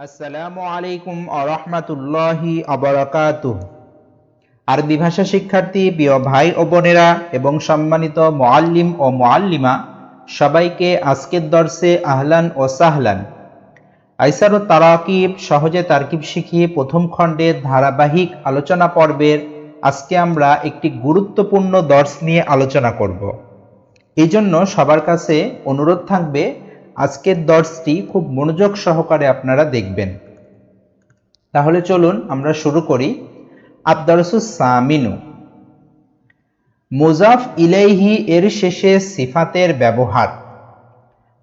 আসসালামু আলাইকুম আরহামাতুল্লাহি আবরাকাতুহ আরবি ভাষা শিক্ষার্থী, প্রিয় ভাই ও বোনেরা এবং সম্মানিত মোয়াল্লিম ও মোয়াল্লিমা সবাইকে আজকের দর্শে আহলান ও সাহলান। আইসার তারাকিব সহজে তারকিব শিখিয়ে প্রথম খণ্ডের ধারাবাহিক আলোচনা পর্বের আজকে আমরা একটি গুরুত্বপূর্ণ দর্শ নিয়ে আলোচনা করব। এই জন্য সবার কাছে অনুরোধ থাকবে আজকের দর্শটি খুব মনোযোগ সহকারে আপনারা দেখবেন। তাহলে চলুন আমরা শুরু করি আবদারসুস সামিনু। মুজাফ ইলাইহি এর শেষে সিফাতের ব্যবহার।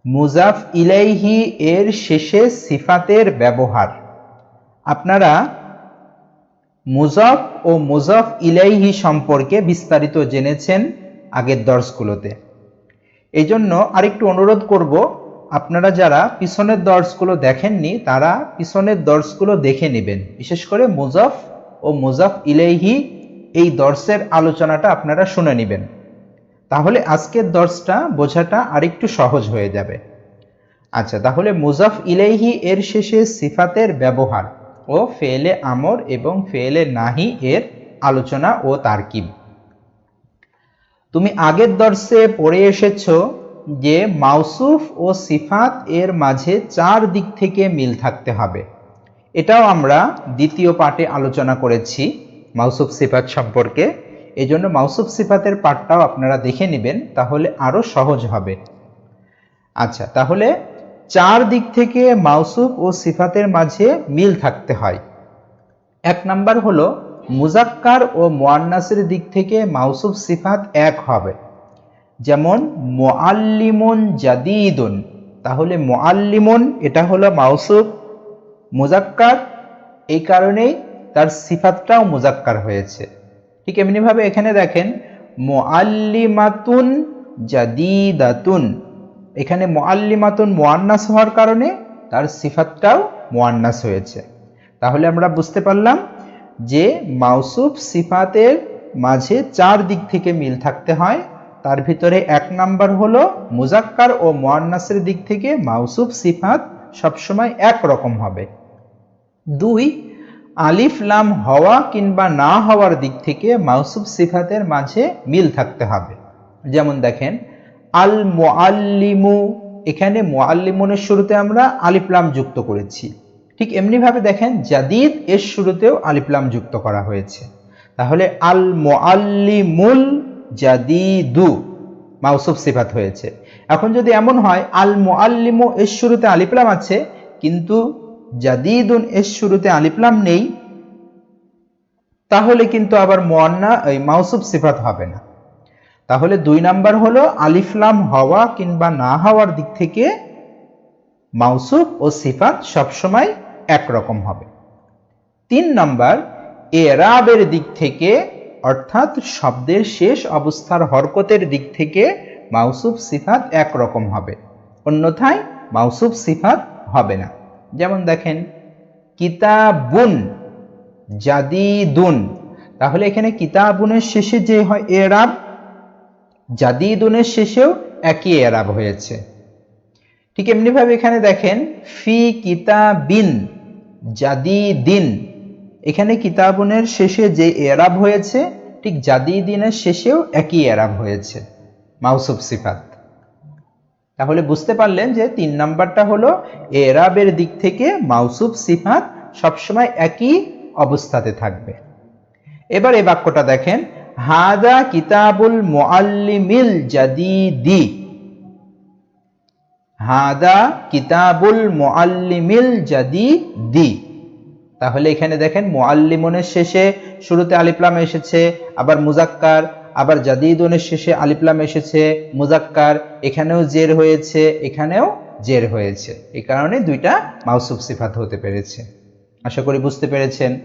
মুজাফ ইলাইহি এর শেষে সিফাতের ব্যবহার। আপনারা মুজাফ ও মুজাফ ইলাইহি সম্পর্কে বিস্তারিত জেনেছেন আগের দর্শগুলোতে। এই জন্য আরেকটু অনুরোধ করব আপনারা যারা পিছনের দর্শগুলো দেখেননি, তারা পিছনের দর্শগুলো দেখে নেবেন। বিশেষ করে মুজাফ ও মুজাফ ইলেহি এই দর্শের আলোচনাটা আপনারা শুনে নেবেন। তাহলে আজকের দর্শটা বোঝাটা আরেকটু সহজ হয়ে যাবে। আচ্ছা তাহলে মুজাফ ইলেহি এর শেষে সিফাতের ব্যবহার ও ফেলে আমর এবং ফেলে নাহি এর আলোচনা ও তারকিব। তুমি আগের দর্শে পড়ে এসেছ যে মাউসুফ ও সিফাত এর মাঝে চার দিক থেকে মিল থাকতে হবে। এটাও আমরা দ্বিতীয় পাঠে আলোচনা করেছি মাউসুফ সিফাত সম্পর্কে। এই জন্য মাউসুফ সিফাতের পাঠটাও আপনারা দেখে নেবেন, তাহলে আরও সহজ হবে। আচ্ছা তাহলে চার দিক থেকে মাউসুফ ও সিফাতের মাঝে মিল থাকতে হয়। এক নাম্বার হলো, মুজাক্কার ও মোয়ান্নাসের দিক থেকে মাউসুফ সিফাত এক হবে। যেমন মোয়াল্লিমুন জাদিদুন। তাহলে মোয়াল্লিমুন এটা হলো মাউসুফ, মুজাক্কার, এই কারণেই তার সিফাতটাও মুজাক্কার হয়েছে। ঠিক এমনিভাবে এখানে দেখেন মোয়াল্লিমাতুন জাদিদাতুন। এখানে মোয়াল্লিমাতুন মোয়ান্নাস হওয়ার কারণে তার সিফাতটাও মোয়ান্নাস হয়েছে। তাহলে আমরা বুঝতে পারলাম যে মাউসুফ সিফাতের মাঝে চার দিক থেকে মিল থাকতে হয়। তার ভিতরে এক নাম্বার হলো মুজাক্কার ও মোয়ান্নাসের দিক থেকে মাউসুফ সিফাত সবসময় এক রকম হবে। দুই, আলিফ লাম হওয়া কিংবা না হওয়ার দিক থেকে মাউসুফ সিফাতের মাঝে মিল থাকতে হবে। যেমন দেখেন, আল মোয়াল্লিমু এখানে মোয়াল্লিমুনের শুরুতে আমরা আলিফলাম যুক্ত করেছি। ঠিক এমনিভাবে দেখেন, জাদিদ এর শুরুতেও আলিফলাম যুক্ত করা হয়েছে। তাহলে আল মোয়াল্লিমুল জাদিদু, মাউসুফ সিফাত হয়েছে। এখন যদি এমন হয় আল মোয়াল্লিমু এর শুরুতে আলিফলাম আছে, কিন্তু জাদিদুন এর শুরুতে আলিফলাম নেই, তাহলে কিন্তু আবার মোয়ান্না এই মাউসুফ সিফাত হবে না। তাহলে দুই নাম্বার হলো আলিফলাম হওয়া কিংবা না হওয়ার দিক থেকে মাউসুফ ও সিফাত সবসময় একরকম হবে। তিন নাম্বার, এরাবের দিক থেকে অর্থাৎ শব্দের শেষ অবস্থার হরকতের দিক থেকে মাউসুফ সিফাত একরকম হবে। অন্যথায় মাউসুফ সিফাত হবে না। যেমন দেখেন, কিতাবুন জাদিদুন। তাহলে এখানে কিতাবুনের শেষে যে হয় এরাব, জাদিদুনের শেষেও একই এরাব হয়েছে। ঠিক এমনিভাবে এখানে দেখেন, ফি কিতাবিন জাদিদিন। এখানে কিতাবনের শেষে যে এরাব হয়েছে, ঠিক জাদিদিনের শেষেও একই এরাব হয়েছে। মাউসুফ সিফাত। তাহলে বুঝতে পারলেন যে তিন নাম্বারটা হলো, এরাবের দিক থেকে মাউসুফ সিফাত সবসময় একই অবস্থাতে থাকবে। এবার এই বাক্যটা দেখেন, হাদা কিতাবুল মোয়াল্লিমিল জাদিদি। হাদা কিতাবুল মোয়াল্লিমিল জাদিদি। তাহলে এখানে দেখেন মোয়াল্লিমনের শেষে শুরুতে আলিপ্লাম এসেছে, আবার মুজাক্কার আবার জাদিদনের শেষে আলিপ্লাম এসেছে মুজাক্কার এখানেও জের হয়েছে, এখানেও জের হয়েছে। এই কারণে দুইটা মাউসুফ সিফাত হতে পেরেছে। আশা করি বুঝতে পেরেছেন।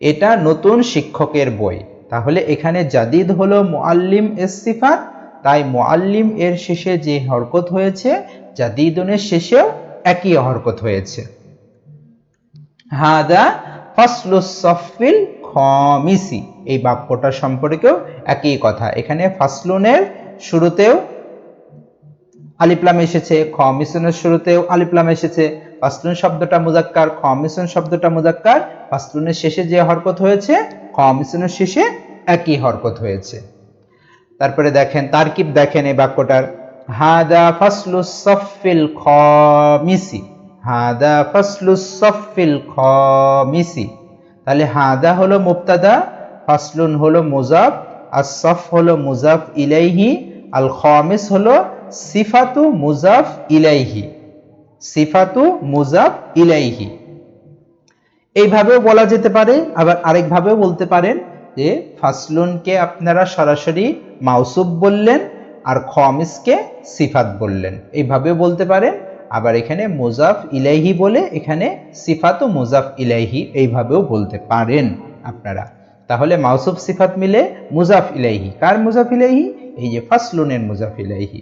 এটা নতুন শিক্ষকের বই। তাহলে এখানে জাদিদ হলো মোয়াল্লিম এস সিফাত, তাই মোয়াল্লিম এর শেষে যে হরকত হয়েছে, জাদিদনের শেষেও একই হরকত হয়েছে। হাদা ফাসলুসফিল খমিসি। এই বাক্যটা সম্পর্কেও একই কথা। এখানে ফাসলুনের শুরুতেও আলিপ্লাম এসেছে, খমিসনের শুরুতেও আলিপ্লাম এসেছে। ফাসলুন শব্দটা মুজাক্কার, খমিসুন শব্দটা মুজাক্কার। ফাসলুনের শেষে যে হরকত হয়েছে, খমিসুনের শেষে একই হরকত হয়েছে। তারপরে দেখেন, তারকিব দেখেন এই বাক্যটার। হাদা ফাসলু সফিল খমিসি। হাদা ফাসলু সফিল খমিসি। তাহলে হাদা হলো মুবতাদা, ফাসলুন হলো মুজাফ আর সফ হলো মুজাফ ইলাইহি, আল খমিস হলো সিফাতু মুজাফ ইলাইহি। সিফাতু মুজাফ ইলাইহি। এইভাবেও বলা যেতে পারে, আবার আরেকভাবেও বলতে পারেন যে ফাসলুনকে আপনারা সরাসরি মাউসুব বললেন আর খমিসকে সিফাত বললেন। এইভাবেও বলতে পারেন। আবার এখানে মুজাফ ইলাইহি বলে এখানে সিফাত ও মুজাফ ইলাইহি এইভাবেও বলতে পারেন আপনারা। তাহলে মাউসুফ সিফাত মিলে মুজাফ ইলাইহি। কার মুজাফ ইলাইহি? এই যে ফাসলুনের মুজাফ ইলাইহি।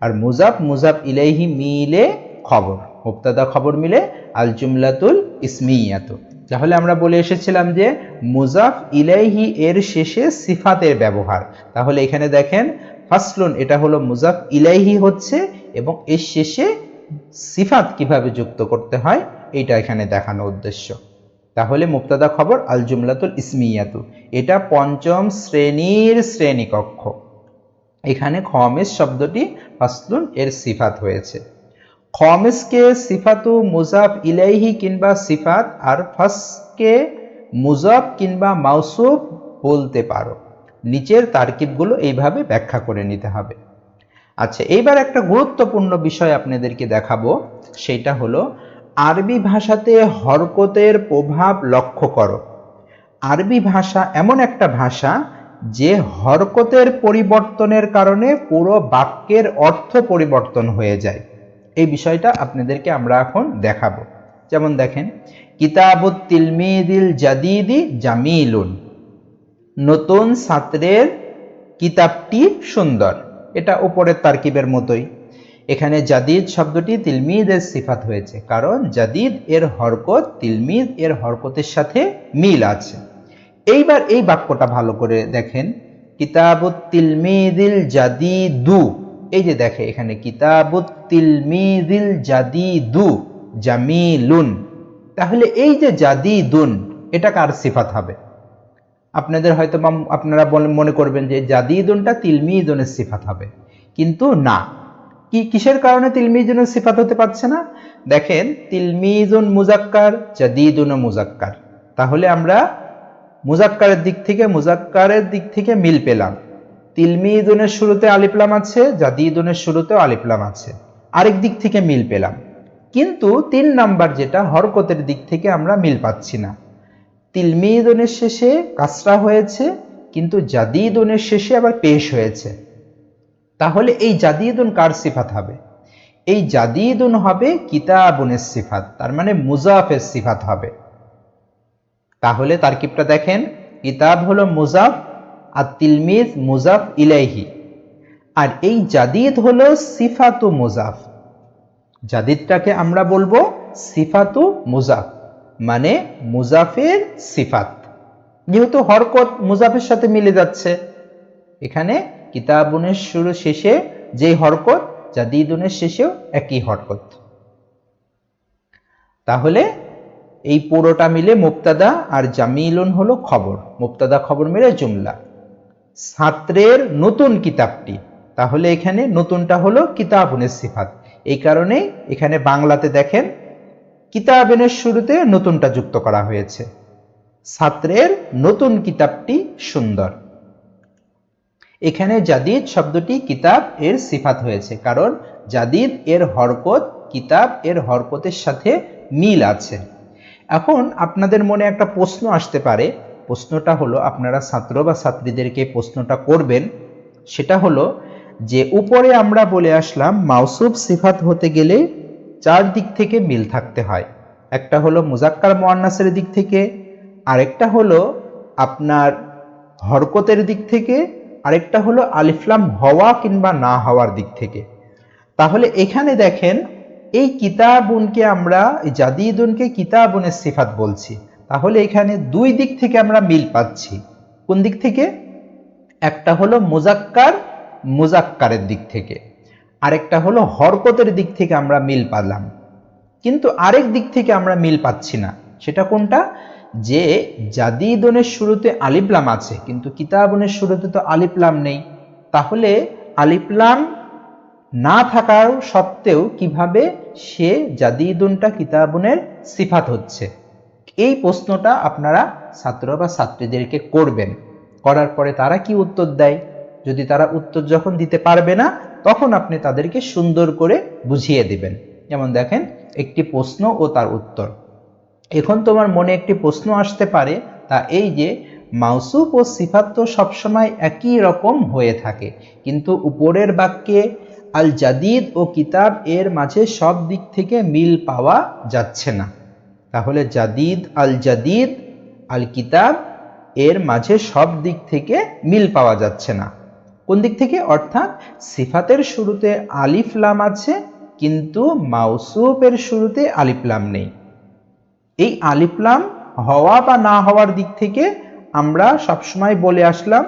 আর মুজাফ মুজাফ ইলাইহি মিলে খবর। মুক্তাদা খবর মিলে আল জুমলাতুল ইসমিয়াত। তাহলে আমরা বলে এসেছিলাম যে মুজাফ ইলাইহি এর শেষে সিফাতের ব্যবহার। তাহলে এখানে দেখেন, ফাসলুন, এটা হলো মুজাফ ইলাইহি হচ্ছে এবং এর শেষে সিফাত কীভাবে যুক্ত করতে হয়, এইটা এখানে দেখানো উদ্দেশ্য। তাহলে মুক্তাদা খবর আল জুমলাতুল ইসমিয়াতু। এটা পঞ্চম শ্রেণির শ্রেণীকক্ষ। এখানে খমেস শব্দটি ফাসলুন, এর সিফাত হয়েছে। খমেসকে সিফাতু মুজাফ ইলাইহি কিংবা সিফাত আর ফাসকে মুজাফ কিংবা মাউসুফ বলতে পারো। নিচের তারকিবগুলো এইভাবে ব্যাখ্যা করে নিতে হবে। আচ্ছা এইবার একটা গুরুত্বপূর্ণ বিষয় আপনাদেরকে দেখাবো। সেটা হলো, আরবি ভাষাতে হরকতের প্রভাব লক্ষ্য করো। আরবি ভাষা এমন একটা ভাষা যে হরকতের পরিবর্তনের কারণে পুরো বাক্যের অর্থ পরিবর্তন হয়ে যায়। এই বিষয়টা আপনাদেরকে আমরা এখন দেখাবো। যেমন দেখেন, কিতাবুত তিলমিদিল জাদিদি জামিলুন। নতুন ছাত্রের কিতাবটি সুন্দর। এটা উপরের তারকিবের মতোই। এখানে জাদিদ শব্দটি তিলমিদের সিফাত হয়েছে, কারণ জাদিদ এর হরকত, তিলমিদ এর হরকতের সাথে মিল আছে। এইবার এই বাক্যটা ভালো করে দেখেন। কিতাবুত তিলমিদিল জাদিদু। এই যে দেখে এখানে, কিতাবুত তিলমিদিল জাদিদু জামিলুন। তাহলে এই যে জাদিদুন, এটা কার সিফাত হবে? আপনাদের হয়তো বা আপনারা মনে করবেন যে জাদিদুনটা তিলমিদুনের সিফাত হবে। কিন্তু না। কি, কিসের কারণে তিলমি তিলমিজুনের সিফাত হতে পারছে না? দেখেন তিলমি তিলমিজুন মুজাক্কার জাদি জাদিদুন মুজাক্কার। তাহলে আমরা মুজাক্কারের দিক থেকে, মুজাক্কারের দিক থেকে মিল পেলাম। তিলমিদুনের শুরুতে আলিপ্লাম আছে জাদি জাদিদুনের শুরুতেও আলিপ্লাম আছে। আরেক দিক থেকে মিল পেলাম। কিন্তু তিন নাম্বার যেটা, হরকতের দিক থেকে আমরা মিল পাচ্ছি না। তিলমিদুনের শেষে কাসরা হয়েছে, কিন্তু জাদিদনের শেষে আবার পেশ হয়েছে। তাহলে এই জাদিদুন কার সিফাত হবে? এই জাদিদুন হবে কিতাবনের সিফাত, তার মানে মুজাফের সিফাত হবে। তাহলে তারকিবটা দেখেন, কিতাব হলো মুজাফ আর তিলমিজ মুজাফ ইলাইহি। আর এই জাদিদ হলো সিফাতু মুজাফ। জাদিদটাকে আমরা বলব সিফাতু মুজাফ। মানে মুজাফের সিফাত। যেহেতু হরকত মুজাফের সাথে মিলে যাচ্ছে। এখানে কিতাবুনের শুরু শেষে যেই হরকত, জাদিদুনের শেষেও একই হরকত। তাহলে এই পুরোটা মিলে মুক্তাদা আর জামিলুন হলো খবর। মুক্তাদা খবর মিলে জুমলা। ছাত্রের নতুন কিতাবটি। তাহলে এখানে নতুনটা হলো কিতাবুনের সিফাত। এই কারণে এখানে বাংলাতে দেখেন কিতাবেনের শুরুতে নতুনটা যুক্ত করা হয়েছে। ছাত্রের নতুন কিতাবটি সুন্দর। এখানে জাদিদ শব্দটি কিতাব এর সিফাত হয়েছে, কারণ জাদিদ এর হরকত, কিতাব এর হরকতের সাথে মিল আছে। এখন আপনাদের মনে একটা প্রশ্ন আসতে পারে। প্রশ্নটা হলো, আপনারা ছাত্র বা ছাত্রীদেরকে প্রশ্নটা করবেন। সেটা হলো যে, উপরে আমরা বলে আসলাম, মাউসুফ সিফাত হতে গেলে চার দিক থেকে মিল থাকতে হয়। একটা হলো মুজাক্কার মোয়ান্নাসের দিক থেকে, আরেকটা হলো আপনার হরকতের দিক থেকে, আরেকটা হলো আলিফলাম হওয়া কিংবা না হওয়ার দিক থেকে। তাহলে এখানে দেখেন, এই কিতাবুনকে আমরা জাদিদুনকে কিতাবুনের সিফাত বলছি। তাহলে এখানে দুই দিক থেকে আমরা মিল পাচ্ছি। কোন দিক থেকে? একটা হলো মুজাক্কার, মুজাক্কারের দিক থেকে। আরেকটা হলো হরকতের দিক থেকে আমরা মিল পালাম। কিন্তু আরেক দিক থেকে আমরা মিল পাচ্ছি না। সেটা কোনটা? যে জাদিদনের শুরুতে আলিপ্লাম আছে, কিন্তু কিতাবনের শুরুতে তো আলিপ্লাম নেই। তাহলে আলিপ্লাম না থাকার সত্ত্বেও কীভাবে সে জাদিদুনটা কিতাবনের সিফাত হচ্ছে? এই প্রশ্নটা আপনারা ছাত্র বা ছাত্রীদেরকে করবেন। করার পরে তারা কি উত্তর দেয়? যদি তারা উত্তর যখন দিতে পারবে না তখন আপনি তাদেরকে সুন্দর করে বুঝিয়ে দিবেন। যেমন দেখেন, একটি প্রশ্ন ও তার উত্তর। এখন তোমার মনে একটি প্রশ্ন আসতে পারে, তা এই যে, মাউসুফ ও সিফাত তো সবসময় একই রকম হয়ে থাকে, কিন্তু উপরের বাক্যে আল জাদিদ ও কিতাব এর মাঝে সব দিক থেকে মিল পাওয়া যাচ্ছে না। তাহলে জাদিদ আল জাদিদ আল কিতাব এর মাঝে সব দিক থেকে মিল পাওয়া যাচ্ছে না। কোন দিক থেকে? অর্থাৎ সিফাতের শুরুতে আলিফ লাম আছে, কিন্তু মাউসুফের শুরুতে আলিফ লাম নেই। এই আলিফলাম হওয়া বা না হওয়ার দিক থেকে আমরা সবসময় বলে আসলাম,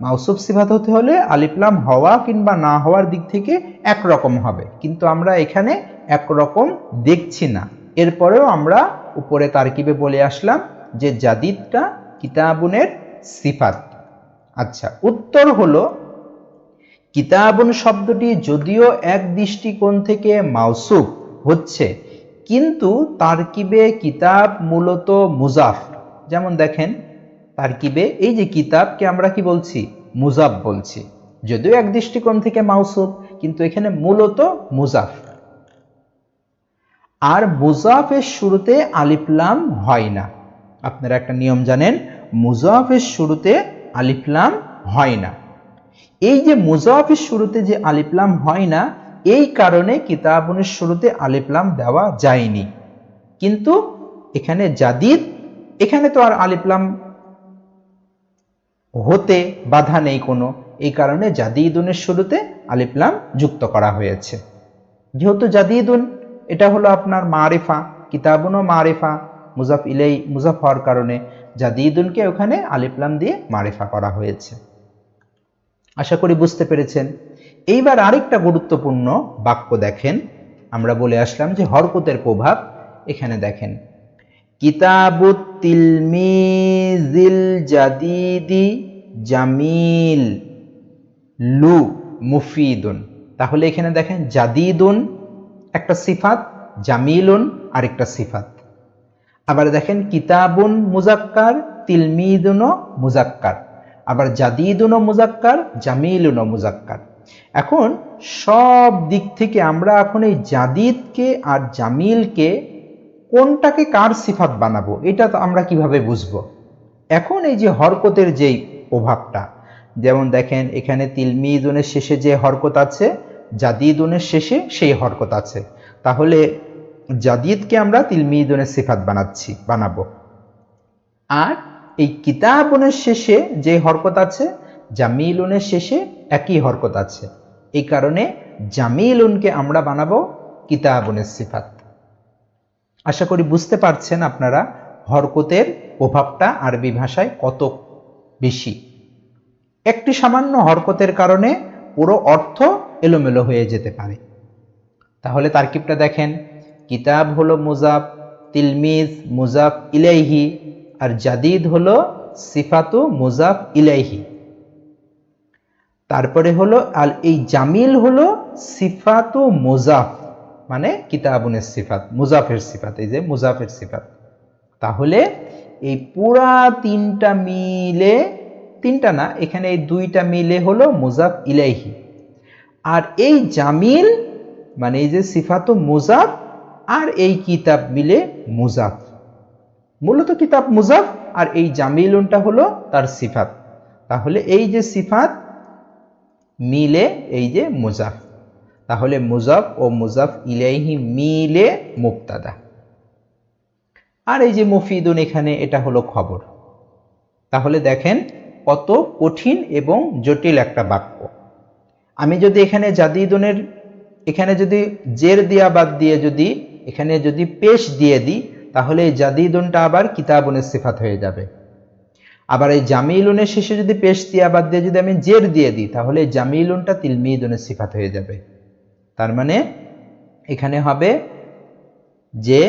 মাউসুফ সিফাত হতে হলে আলিফলাম হওয়া কিংবা না হওয়ার দিক থেকে একরকম হবে। কিন্তু আমরা এখানে একরকম দেখছি না। এরপরেও আমরা উপরে তারকিবে বলে আসলাম যে জাদিদটা কিতাবুনের সিফাত। আচ্ছা উত্তর হলো কিতাবুন শব্দটি যদিও এক দৃষ্টিকোণ থেকে মাউসুফ হচ্ছে, কিন্তু তারকিবে কিতাব মূলত মুজাফ। যেমন দেখেন, তারকিবে এই যে কিতাবকে আমরা কি বলছি? মুজাফ বলছি। যদিও এক দৃষ্টিকোণ থেকে মাউসুফ, কিন্তু এখানে মূলত মুজাফ। আর মুজাফের শুরুতে আলিফলাম হয় না। আপনারা একটা নিয়ম জানেন, মুজাফের শুরুতে আলিফলাম হয় না। এই যে মুজাফের শুরুতে যে আলিফলাম হয় না, এই কারণে কিতাবনের শুরুতে আলিফলাম দেওয়া যায়নি। কিন্তু এখানে জাদিদ, এখানে তো আর আলিফলাম হতে বাধা নেই কোনো। এই কারণে জাদিদুনের শুরুতে আলিফলাম যুক্ত করা হয়েছে। যেহেতু জাদিদুন, এটা হলো আপনার মারিফা, কিতাবুনও মারিফা, মুজাফ ইলেই, মুজাফ হওয়ার কারণে জাদিদুনকে ওখানে আলিফলাম দিয়ে মারিফা করা হয়েছে। আশা করি বুঝতে পেরেছেন। এইবার আরেকটা গুরুত্বপূর্ণ বাক্য দেখেন। আমরা বলে আসলাম যে হরকতের প্রভাব এখানে দেখেন। তিলমিজিল জাদিদি জামিল লু মুফিদুন। তাহলে এখানে দেখেন জাদিদুন একটা সিফাত, জামিলুন আরেকটা সিফাত। আবার দেখেন কিতাবুন মুজাক্কার, তিলমিদুনও মুজাক্কার। আবার জাদিদুনও মুজাক্কার জামিলুনও মুজাক্কার। এখন সব দিক থেকে আমরা এখন এই জাদিদকে আর জামিলকে কোনটাকে কার সিফাত বানাবো, এটা তো আমরা কীভাবে বুঝব? এখন এই যে হরকতের যেই প্রভাবটা, যেমন দেখেন এখানে তিলমিদুনের শেষে যে হরকত আছে, জাদিদুনের শেষে সেই হরকত আছে। তাহলে জাদিদকে আমরা তিলমিদুনের সিফাত বানাচ্ছি, বানাবো। আর এই কিতাবনের শেষে যে হরকত আছে, জামিলুনের শেষে একই হরকত আছে। এই কারণে জামিলুনকে আমরা বানাবো কিতাবনের সিফাত। আশা করি বুঝতে পারছেন আপনারা হরকতের প্রভাবটা আরবি ভাষায় কত বেশি। একটি সামান্য হরকতের কারণে পুরো অর্থ এলোমেলো হয়ে যেতে পারে। তাহলে তারকিবটা দেখেন, কিতাব হলো মুজাফ, তিলমিজ, মুজাফ ইলাইহি আর জাদিদ হলো সিফাতু মুজাফ ইলাইহি। তারপরে হলো আল এই জামিল হলো সিফাতু মুজাফ মানে কিতাবুনের সিফাত, মুজাফের সিফাত, এই যে মুজাফের সিফাত। তাহলে এই পুরা তিনটা মিলে, তিনটা না, এখানে এই দুইটা মিলে হলো মুজাফ ইলাইহি। আর এই জামিল মানে এই যে সিফাতু মুজাফ, আর এই কিতাব মিলে মুজাফ। মূলত কিতাব মুজাফ আর এই জামিলুনটা হলো তার সিফাত। তাহলে এই যে সিফাত মিলে এই যে মুজাফ। তাহলে মুজাফ ও মুজাফ ইলাইহি মিলে মুক্তাদা আর এই যে মুফিদুন এখানে, এটা হলো খবর। তাহলে দেখেন কত কঠিন এবং জটিল একটা বাক্য। আমি যদি এখানে জাদিদুনের, এখানে যদি জের দিয়া বাদ দিয়ে যদি, এখানে যদি পেশ দিয়ে দিই তাহলে এই জাদিদুনটা আবার কিতাবনের সিফাত হয়ে যাবে। আবার এই জামিলুনের শেষে যদি পেশ বাদ দিয়ে যদি আমি জের দিয়ে দিই, তাহলে জামিলুনটা তিলমিদুনের সিফাত হয়ে যাবে। তার মানে এখানে হবে যে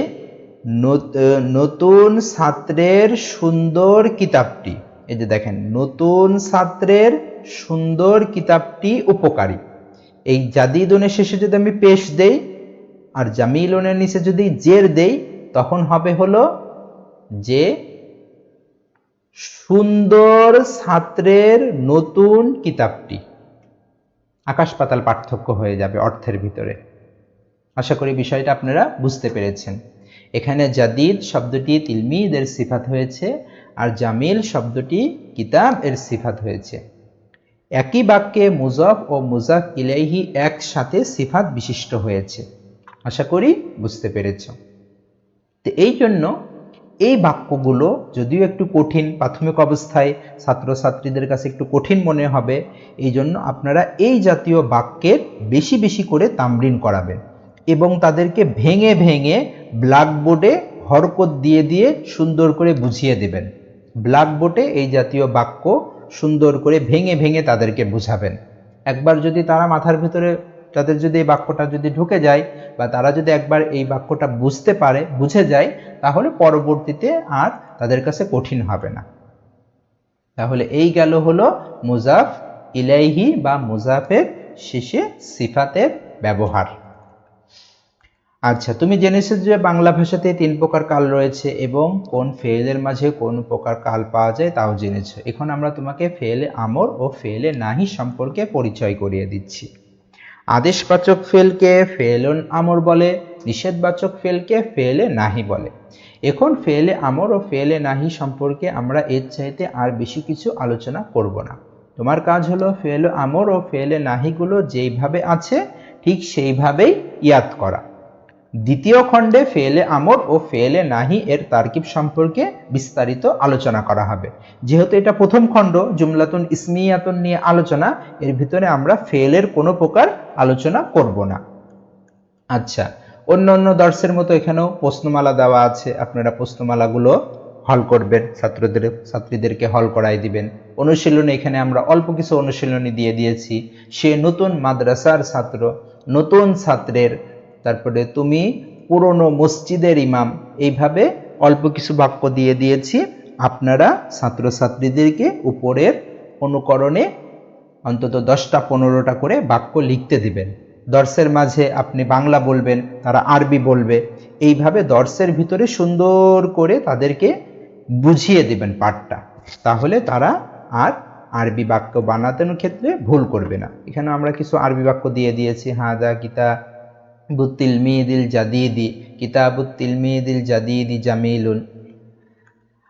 নতুন ছাত্রের সুন্দর কিতাবটি, এই যে দেখেন, নতুন ছাত্রের সুন্দর কিতাবটি উপকারী। এই জাদিদনের শেষে যদি আমি পেশ দেই, আর জামিলনের নিচে যদি জের দেই তখন হবে হলো যে সুন্দর ছাত্রের নতুন কিতাবটি। আকাশ পাতাল পার্থক্য হয়ে যাবে অর্থের ভিতরে। আশা করি বিষয়টা আপনারা বুঝতে পেরেছেন। এখানে জাদিদ শব্দটি তিলমিদ এর সিফাত হয়েছে আর জামিল শব্দটি কিতাব এর সিফাত হয়েছে। একই বাক্যে মুজফ ও মুজাফ ইলাইহি একসাথে সিফাত বিশিষ্ট হয়েছে। আশা করি বুঝতে পেরেছ। তো এই জন্য এই বাক্যগুলো যদিও একটু কঠিন, প্রাথমিক অবস্থায় ছাত্রছাত্রীদের কাছে একটু কঠিন মনে হবে, এই জন্য আপনারা এই জাতীয় বাক্যের বেশি বেশি করে তামরিন করাবেন এবং তাদেরকে ভেঙে ভেঙে ব্ল্যাকবোর্ডে হরকত দিয়ে দিয়ে সুন্দর করে বুঝিয়ে দেবেন। ব্ল্যাকবোর্ডে এই জাতীয় বাক্য সুন্দর করে ভেঙে ভেঙে তাদেরকে বুঝাবেন। একবার যদি তারা মাথার ভিতরে তাদের যদি এই বাক্যটা যদি ঢুকে যায় বা তারা যদি একবার এই বাক্যটা বুঝতে পারে, বুঝে যায়, তাহলে পরবর্তীতে আর তাদের কাছে কঠিন হবে না। তাহলে এই গেল হলো মুজাফ ইলাইহি বা মুজাফের শেষে সিফাতের ব্যবহার। আচ্ছা তুমি জেনেছো যে বাংলা ভাষাতে তিন প্রকার কাল রয়েছে এবং কোন ফেলের মাঝে কোন প্রকার কাল পাওয়া যায় তাও জেনেছো। এখন আমরা তোমাকে ফেলে আমর ও ফেলে নাহি সম্পর্কে পরিচয় করিয়ে দিচ্ছি। আদেশবাচক ফেলকে ফেলন আমর বলে, নিষেধবাচক ফেলকে ফেলে নাহি বলে। এখন ফেলে আমর ও ফেলে নাহি সম্পর্কে আমরা এর চাইতে আর বেশি কিছু আলোচনা করব না। তোমার কাজ হলো ফেল আমর ও ফেলে নাহিগুলো যেইভাবে আছে, ঠিক সেইভাবেই ইয়াদ করা। দ্বিতীয় খণ্ডে ফেলে আমর ও ফেলে নাহি এর তারকিব সম্পর্কে বিস্তারিত আলোচনা করা হবে। যেহেতু এটা প্রথম খণ্ড, জুমলাতুন ইসমিয়াতুন নিয়ে আলোচনা, এর ভিতরে আমরা ফেলের কোনো প্রকার আলোচনা করব না। আচ্ছা অন্য অন্য দর্শের মতো এখানেও প্রশ্নমালা দেওয়া আছে। আপনারা প্রশ্নমালাগুলো হল করবেন, ছাত্রদের, ছাত্রীদেরকে হল করাই দিবেন। অনুশীলনী এখানে আমরা অল্প কিছু অনুশীলনী দিয়ে দিয়েছি। সে নতুন মাদ্রাসার ছাত্র, নতুন ছাত্রের তারপরে তুমি পুরনো মসজিদের ইমাম। এইভাবে অল্প কিছু বাক্য দিয়ে দিয়েছি। আপনারা ছাত্রছাত্রীদেরকে উপরের অনুকরণে অন্তত দশটা, পনেরোটা করে বাক্য লিখতে দিবেন। দর্শের মাঝে আপনি বাংলা বলবেন, তারা আরবি বলবে। এইভাবে দর্শের ভিতরে সুন্দর করে তাদেরকে বুঝিয়ে দিবেন পাঠটা। তাহলে তারা আর আরবি বাক্য বানাতেন ক্ষেত্রে ভুল করবে না। এখানে আমরা কিছু আরবি বাক্য দিয়ে দিয়েছি। হাদা কিতা বুত্তিলমিদিল জাদিদি কিতাবুত্তিলমিদিল জাদিদি জামিলুন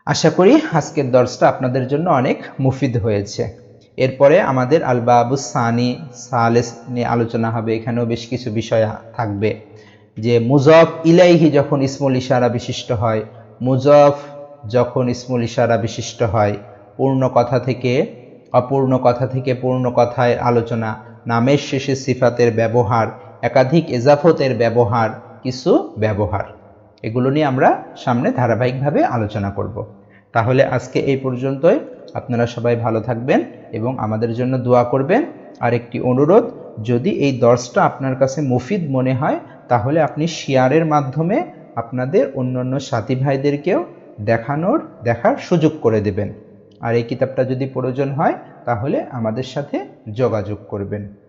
আশা করি আজকের দর্শটা আপনাদের জন্য অনেক মুফিদ হয়েছে। এরপরে আমাদের আলবাবুস সানি সালেস নিয়ে আলোচনা হবে, এখানেও বেশ কিছু বিষয় থাকবে। যে মুজফ ইলাইহি যখন ইসমুল ইশারা বিশিষ্ট হয়, মুজফ যখন ইসমুল ইশারা বিশিষ্ট হয়, পূর্ণ কথা থেকে, অপূর্ণ কথা থেকে পূর্ণ কথায় আলোচনা, নামের শেষে সিফাতের ব্যবহার একাধিক এজাফতের ব্যবহার, কিছু ব্যবহার। এগুলো নিয়ে আমরা সামনে ধারাবাহিকভাবে আলোচনা করব। তাহলে আজকে এই পর্যন্তই। আপনারা সবাই ভালো থাকবেন এবং আমাদের জন্য দোয়া করবেন। আর একটি অনুরোধ, যদি এই দর্শটা আপনার কাছে মুফিদ মনে হয়, তাহলে আপনি শেয়ারের মাধ্যমে আপনাদের অন্যান্য সাথী ভাইদেরকেও দেখানোর, দেখার সুযোগ করে দেবেন। আর এই কিতাবটা যদি প্রয়োজন হয়, তাহলে আমাদের সাথে যোগাযোগ করবেন।